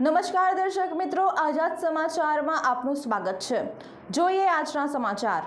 નમસ્કાર દર્શક મિત્રો, આઝાદ સમાચારમાં આપનું સ્વાગત છે. જોઈએ આજના સમાચાર.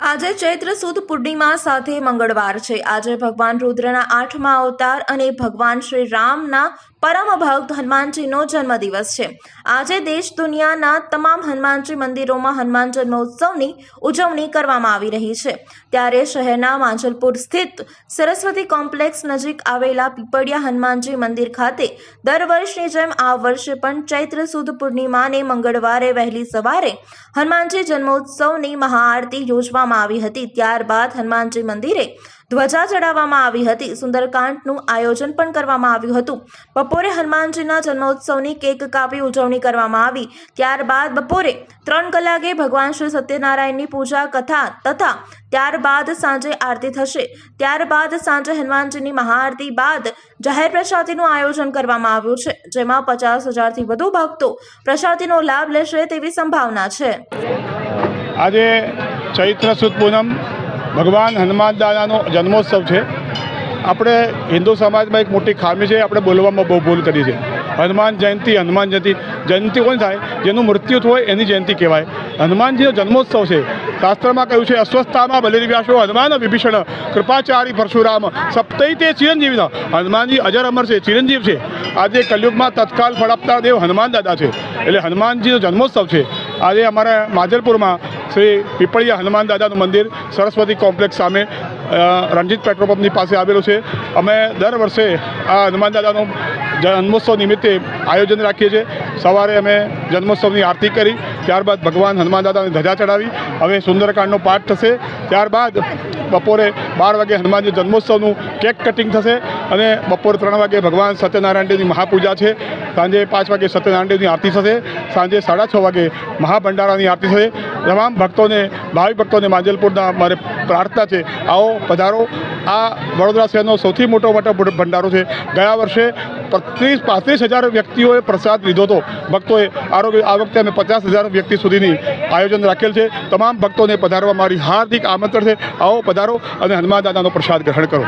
આજે ચૈત્ર સુદ પૂર્ણિમા સાથે મંગળવાર છે. આજે ભગવાન રુદ્રના આઠમા અવતાર અને ભગવાન શ્રી રામના પરમ ભક્ત હનુમાનજીનો જન્મદિવસ છે. આજે દેશ દુનિયાના તમામ હનુમાનજી મંદિરોમાં હનુમાન જન્મોત્સવની ઉજવણી કરવામાં આવી રહી છે. ત્યારે શહેરના માંજલપુર સ્થિત સરસ્વતી કોમ્પ્લેક્સ નજીક આવેલા પીપળિયા હનુમાનજી મંદિર ખાતે દર વર્ષની જેમ આ વર્ષે પણ ચૈત્ર સુદ પૂર્ણિમાને મંગળવારે વહેલી સવારે હનુમાનજી જન્મોત્સવની મહાઆરતી યોજવામાં આવી હતી. ત્યારબાદ હનુમાનજી મંદિરે ધ્વજા ચડાવવામાં આવી હતી. સુંદરકાંડનું આયોજન પણ કરવામાં આવ્યું હતું. બપોરે હનુમાનજીના જન્મોત્સવની કેક કાપી ઉજવણી કરવામાં આવી. ત્યારબાદ બપોરે ત્રણ કલાકે ભગવાન શ્રી સત્યનારાયણની પૂજા કથા તથા ત્યારબાદ સાંજે આરતી થશે. ત્યારબાદ સાંજે હનુમાનજીની મહાઆરતી બાદ જાહેર પ્રસાદીનું આયોજન કરવામાં આવ્યું છે, જેમાં પચાસ હજારથી વધુ ભક્તો પ્રસાદીનો લાભ લેશે તેવી સંભાવના છે. આજે ચૈત્ર સુદ પૂનમ ભગવાન હનુમાન દાદાનો જન્મોત્સવ છે. આપણે હિન્દુ સમાજમાં એક મોટી ખામી છે, આપણે બોલવામાં બહુ ભૂલ કરી છે. હનુમાન જયંતિ હનુમાન જયંતિ જયંતિ કોણ થાય? જેનું મૃત્યુ હોય એની જયંતિ કહેવાય. હનુમાનજીનો જન્મોત્સવ છે. શાસ્ત્રમાં કહ્યું છે, અસ્વસ્થામાં બલિર્વ્યાસો, હનુમાન વિભીષણ, કૃપાચારી પરશુરામ સપ્તૈતે ચિરંજીવીના. હનુમાનજી અજર અમર છે, ચિરંજીવ છે. આજે કલયુગમાં તત્કાલ ફળ આપતા દેવ હનુમાન દાદા છે. એટલે હનુમાનજીનો જન્મોત્સવ છે. આજે અમારા માજલપુરમાં શ્રી પીપળિયા હનુમાન દાદાનું મંદિર સરસ્વતી કોમ્પ્લેક્સ સામે રણજીત પેટ્રોલ પંપની પાસે આવેલું છે. અમે દર વર્ષે આ હનુમાન દાદાનો જન્મોત્સવ નિમિત્તે આયોજન રાખીએ છીએ. સવારે અમે જન્મોત્સવની આરતી કરી, ત્યારબાદ ભગવાન હનુમાન દાદાને ધજા ચડાવી, હવે સુંદરકાંડનો પાઠ થશે. ત્યારબાદ બપોરે બાર વાગે હનુમાનજી જન્મોત્સવનું કેક કટિંગ થશે અને બપોરે ત્રણ વાગે ભગવાન સત્યનારાયણ દેવની મહાપૂજા છે. સાંજે પાંચ વાગે સત્યનારાયણ દેવની આરતી થશે. સાંજે સાડા છ વાગે મહાભંડારાની આરતી થશે. તમામ ભક્તોને ભાવિક ભક્તોને માંજલપુરના મારે પ્રાર્થના છે. આવો પધારો. આ વડોદરા શહેરનો સૌથી મોટો મોટો ભંડારો છે. ગયા વર્ષે ત્રીસ પાંત્રીસ હજાર વ્યક્તિઓએ પ્રસાદ લીધો હતો. ભક્તોએ આરોગ્ય, આ વખતે અમે પચાસ હજાર વ્યક્તિ સુધીની આયોજન રાખેલ છે. તમામ ભક્તોને પધારવા મારી હાર્દિક આમંત્રણ છે. આવો પધારો અને હનુમાન દાદાનો પ્રસાદ ગ્રહણ કરો.